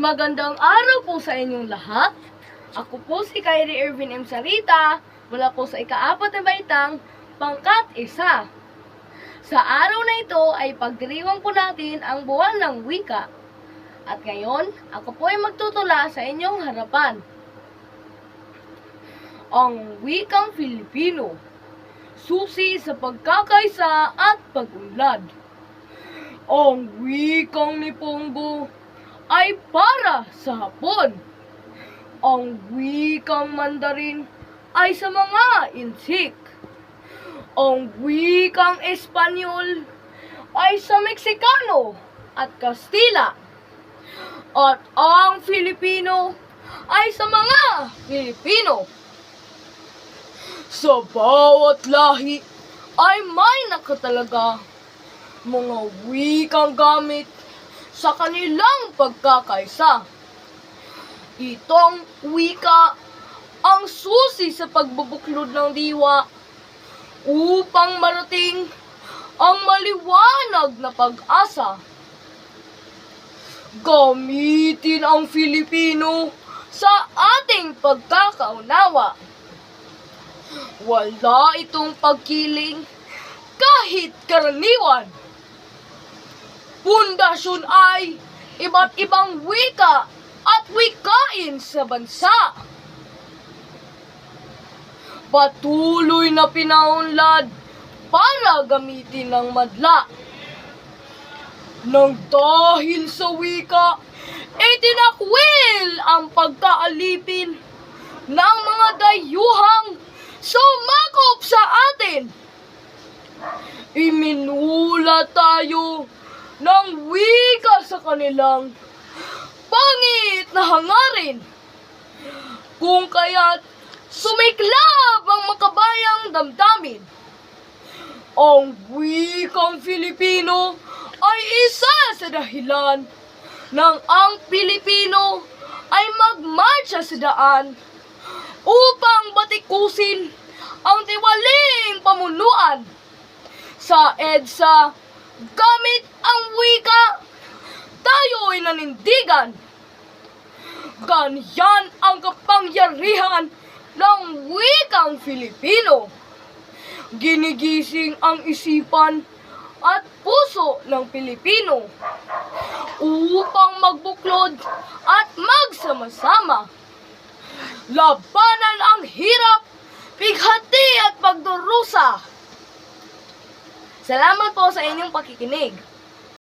Magandang araw po sa inyong lahat. Ako po si Kyrie Irvin M. Sarita, mula po sa ikaapat na baitang pangkat isa. Sa araw na ito ay pagdiriwang po natin ang buwan ng wika. At ngayon, ako po ay magtutula sa inyong harapan. Ang wikang Filipino, susi sa pagkakaisa at pagunlad. Ang wikang Nipongo ay para sa Hapon. Ang wikang Mandarin ay sa mga insik. Ang wikang Espanyol ay sa Meksikano at Kastila. At ang Filipino ay sa mga Filipino. Sa bawat lahi ay may nakatalaga mga wikang gamit sa kanilang pagkakaisa. Itong wika ang susi sa pagbubuklod ng diwa upang marating ang maliwanag na pag-asa. Gamitin ang Filipino sa ating pagkakaunawa. Wala itong pagkiling kahit karaniwan. Pundasyon ay iba't ibang wika at wikain sa bansa. Patuloy na pinaunlad para gamitin ng madla. Nang dahil sa wika, itinakwil ang pagkaalipin ng mga dayuhang sumakop sa atin. Iminula tayo ng wika sa kanilang pangit na hangarin. Kung kaya't sumiklab ang makabayang damdamin. Ang wikang Filipino ay isa sa dahilan ng ang Pilipino ay magmarcha sa daan upang batikusin ang tiwaling pamunuan sa EDSA gamit ang wika tayo ay nanindigan. Ganyan ang kapangyarihan ng wikang Filipino. Ginigising ang isipan at puso ng Pilipino upang magbuklod at magsama-sama. Labanan ang hirap, pighati at pagdurusa. Salamat po sa inyong pakikinig.